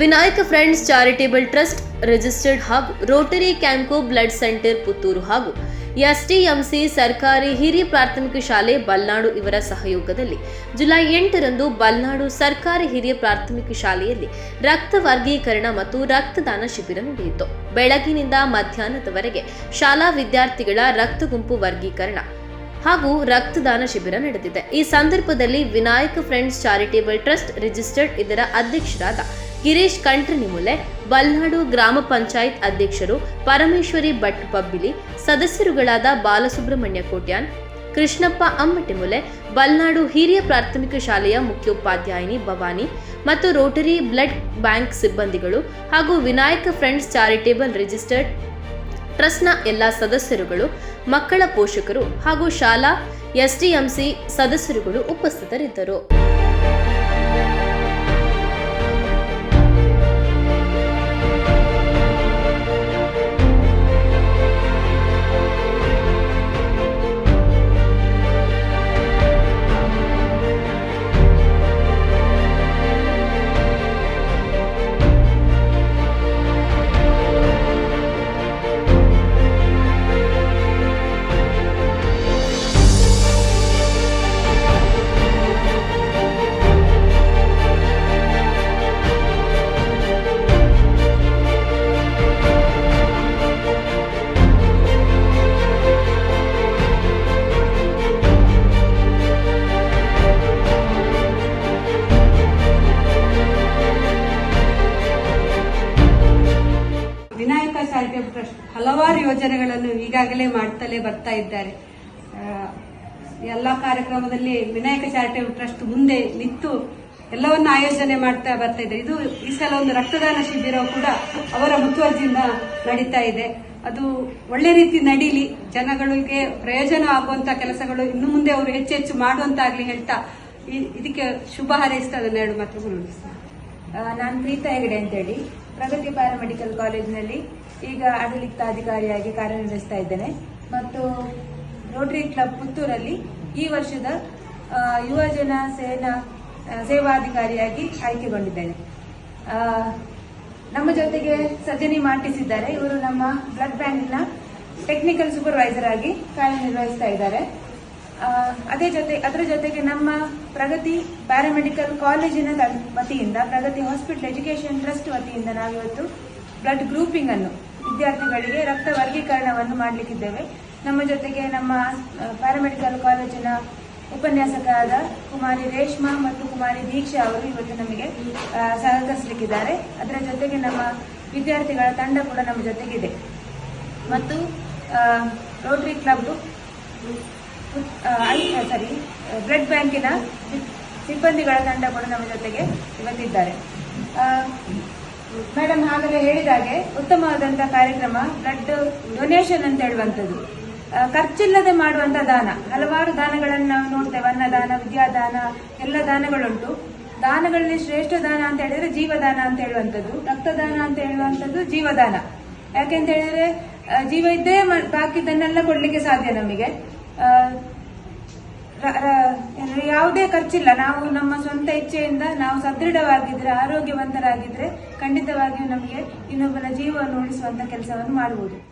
Vinayaka friends charitable trust, registered ಹಾಗೂ rotary Campco blood centre, Puttur ಹಾಗೂ STMC ಸರ್ಕಾರಿ ಹಿರಿಯ ಪ್ರಾಥಮಿಕ ಶಾಲೆ ಬಲ್ನಾಡು ಇವರ ಸಹಯೋಗದಲ್ಲಿ ಜುಲೈ ಎಂಟರಂದು ಬಲ್ನಾಡು ಸರ್ಕಾರಿ ಹಿರಿಯ ಪ್ರಾಥಮಿಕ ಶಾಲೆಯಲ್ಲಿ ರಕ್ತ ವರ್ಗೀಕರಣ ಮತ್ತು ರಕ್ತದಾನ ಶಿಬಿರ ನಡೆಯಿತು. ಬೆಳಗಿನಿಂದ ಮಧ್ಯಾಹ್ನದವರೆಗೆ ಶಾಲಾ ವಿದ್ಯಾರ್ಥಿಗಳ ರಕ್ತ ಗುಂಪು ವರ್ಗೀಕರಣ ಹಾಗೂ ರಕ್ತದಾನ ಶಿಬಿರ ನಡೆದಿದೆ. ಈ ಸಂದರ್ಭದಲ್ಲಿ Vinayaka friends charitable trust, registered ಇದರ ಅಧ್ಯಕ್ಷರಾದ ಗಿರೀಶ್ ಕಂಟ್ರನಿಮುಲೆ ಬಲ್ನಾಡು ಗ್ರಾಮ ಪಂಚಾಯತ್ ಅಧ್ಯಕ್ಷರು ಪರಮೇಶ್ವರಿ ಭಟ್ ಪಬ್ಬಿಲಿ, ಸದಸ್ಯರುಗಳಾದ ಬಾಲಸುಬ್ರಹ್ಮಣ್ಯ ಕೋಟ್ಯಾನ್, ಕೃಷ್ಣಪ್ಪ ಅಮ್ಮಟಿಮುಲೆ ಬಲ್ನಾಡು ಹಿರಿಯ ಪ್ರಾಥಮಿಕ ಶಾಲೆಯ ಮುಖ್ಯೋಪಾಧ್ಯಾಯಿನಿ ಭವಾನಿ ಮತ್ತು ರೋಟರಿ ಬ್ಲಡ್ ಬ್ಯಾಂಕ್ ಸಿಬ್ಬಂದಿಗಳು ಹಾಗೂ ವಿನಾಯಕ ಫ್ರೆಂಡ್ಸ್ ಚಾರಿಟೇಬಲ್ ರಿಜಿಸ್ಟರ್ಡ್ ಟ್ರಸ್ಟ್ನ ಎಲ್ಲ ಸದಸ್ಯರುಗಳು, ಮಕ್ಕಳ ಪೋಷಕರು ಹಾಗೂ ಶಾಲಾ ಎಸ್ಡಿಎಂಸಿ ಸದಸ್ಯರುಗಳು ಉಪಸ್ಥಿತರಿದ್ದರು. ವಿನಾಯಕ ಚಾರಿಟೇಬಲ್ ಟ್ರಸ್ಟ್ ಹಲವಾರು ಯೋಜನೆಗಳನ್ನು ಈಗಾಗಲೇ ಮಾಡ್ತಲೇ ಬರ್ತಾ ಇದ್ದಾರೆ. ಎಲ್ಲ ಕಾರ್ಯಕ್ರಮದಲ್ಲಿ ವಿನಾಯಕ ಚಾರಿಟೇಬಲ್ ಟ್ರಸ್ಟ್ ಮುಂದೆ ನಿಂತು ಎಲ್ಲವನ್ನ ಆಯೋಜನೆ ಮಾಡ್ತಾ ಬರ್ತಾ ಇದೆ ಇದು ಈ ಸಲ ಒಂದು ರಕ್ತದಾನ ಶಿಬಿರ ಕೂಡ ಅವರ ಮುತುವರ್ಜಿಯಿಂದ ನಡೀತಾ ಇದೆ. ಅದು ಒಳ್ಳೆ ರೀತಿ ನಡೀಲಿ, ಜನಗಳಿಗೆ ಪ್ರಯೋಜನ ಆಗುವಂತ ಕೆಲಸಗಳು ಇನ್ನು ಮುಂದೆ ಅವರು ಹೆಚ್ಚು ಹೆಚ್ಚು ಮಾಡುವಂತಾಗ್ಲಿ ಹೇಳ್ತಾ ಇದಕ್ಕೆ ಶುಭ ಹಾರೈಸ್ತಾ ಅದನ್ನ ಎರಡು ಮಾತು ಮುಗಿಸ್ತಾರೆ ನಾನು ಪ್ರೀತಾ ಹೆಗಡೆ ಅಂತೇಳಿ, ಪ್ರಗತಿ ಪ್ಯಾರಾಮೆಡಿಕಲ್ ಕಾಲೇಜಿನಲ್ಲಿ ಈಗ ಆಡಳಿತಾಧಿಕಾರಿಯಾಗಿ ಕಾರ್ಯನಿರ್ವಹಿಸ್ತಾ ಇದ್ದೇನೆ. ಮತ್ತು ರೋಟರಿ ಕ್ಲಬ್ ಪುತ್ತೂರಲ್ಲಿ ಈ ವರ್ಷದ ಯುವಜನ ಸೇನಾ ಸೇವಾಧಿಕಾರಿಯಾಗಿ ಆಯ್ಕೆಗೊಂಡಿದ್ದೇನೆ. ನಮ್ಮ ಜೊತೆಗೆ ಸಜ್ಜನಿ ಮಾರ್ಟಿಸಿದ್ದಾರೆ. ಇವರು ನಮ್ಮ ಬ್ಲಡ್ ಬ್ಯಾಂಕ್ನ ಟೆಕ್ನಿಕಲ್ ಸೂಪರ್ವೈಸರ್ ಆಗಿ ಕಾರ್ಯನಿರ್ವಹಿಸ್ತಾ ಇದ್ದಾರೆ. ಅದೇ ಜೊತೆ, ಅದರ ಜೊತೆಗೆ ನಮ್ಮ ಪ್ರಗತಿ ಪ್ಯಾರಾಮೆಡಿಕಲ್ ಕಾಲೇಜಿನ ವತಿಯಿಂದ, ಪ್ರಗತಿ ಹಾಸ್ಪಿಟಲ್ ಎಜುಕೇಶನ್ ಟ್ರಸ್ಟ್ ವತಿಯಿಂದ ನಾವಿವತ್ತು ಬ್ಲಡ್ ಗ್ರೂಪಿಂಗ್ ಅನ್ನು ವಿದ್ಯಾರ್ಥಿಗಳಿಗೆ ರಕ್ತ ವರ್ಗೀಕರಣವನ್ನು ಮಾಡಲಿಕ್ಕಿದ್ದೇವೆ. ನಮ್ಮ ಜೊತೆಗೆ ನಮ್ಮ ಪ್ಯಾರಾಮೆಡಿಕಲ್ ಕಾಲೇಜಿನ ಉಪನ್ಯಾಸಕರಾದ ಕುಮಾರಿ ರೇಷ್ಮಾ ಮತ್ತು ಕುಮಾರಿ ದೀಕ್ಷಾ ಅವರು ಇವತ್ತು ನಮಗೆ ಸಹಕರಿಸಲಿಕ್ಕಿದ್ದಾರೆ. ಅದರ ಜೊತೆಗೆ ನಮ್ಮ ವಿದ್ಯಾರ್ಥಿಗಳ ತಂಡ ಕೂಡ ನಮ್ಮ ಜೊತೆಗಿದೆ. ಮತ್ತು ರೋಟರಿ ಕ್ಲಬ್ ಸಾರಿ ಬ್ಲಡ್ ಬ್ಯಾಂಕಿನ ಸಿಬ್ಬಂದಿಗಳ ತಂಡ ಕೂಡ ನಮ್ಮ ಜೊತೆಗೆ ಬಂದಿದ್ದಾರೆ. ಮೇಡಮ್ ಹಾಗೆ ಹೇಳಿದಾಗೆ ಉತ್ತಮವಾದಂತಹ ಕಾರ್ಯಕ್ರಮ ಬ್ಲಡ್ ಡೊನೇಷನ್ ಅಂತ ಹೇಳುವಂಥದ್ದು. ಖರ್ಚಿಲ್ಲದೆ ಮಾಡುವಂತ ದಾನ, ಹಲವಾರು ದಾನಗಳನ್ನು ನಾವು ನೋಡ್ತೇವೆ. ಅನ್ನದಾನ, ವಿದ್ಯಾದಾನ, ಎಲ್ಲ ದಾನಗಳುಂಟು. ದಾನಗಳಲ್ಲಿ ಶ್ರೇಷ್ಠ ದಾನ ಅಂತ ಹೇಳಿದ್ರೆ ಜೀವದಾನ ಅಂತ ಹೇಳುವಂಥದ್ದು. ರಕ್ತದಾನ ಅಂತ ಹೇಳುವಂಥದ್ದು ಜೀವದಾನ. ಯಾಕೆಂತ ಹೇಳಿದ್ರೆ ಜೀವ ಇದ್ದೇ ಬಾಕಿದನ್ನೆಲ್ಲ ಕೊಡ್ಲಿಕ್ಕೆ ಸಾಧ್ಯ ನಮಗೆ. ಯಾವುದೇ ಖರ್ಚಿಲ್ಲ. ನಾವು ನಮ್ಮ ಸ್ವಂತ ಇಚ್ಛೆಯಿಂದ ನಾವು ಸದೃಢವಾಗಿದ್ರೆ, ಆರೋಗ್ಯವಂತರಾಗಿದ್ರೆ ಖಂಡಿತವಾಗಿಯೂ ನಮಗೆ ಇನ್ನೊಬ್ಬರ ಜೀವವನ್ನು ಉಳಿಸುವಂತ ಕೆಲಸವನ್ನು ಮಾಡಬಹುದು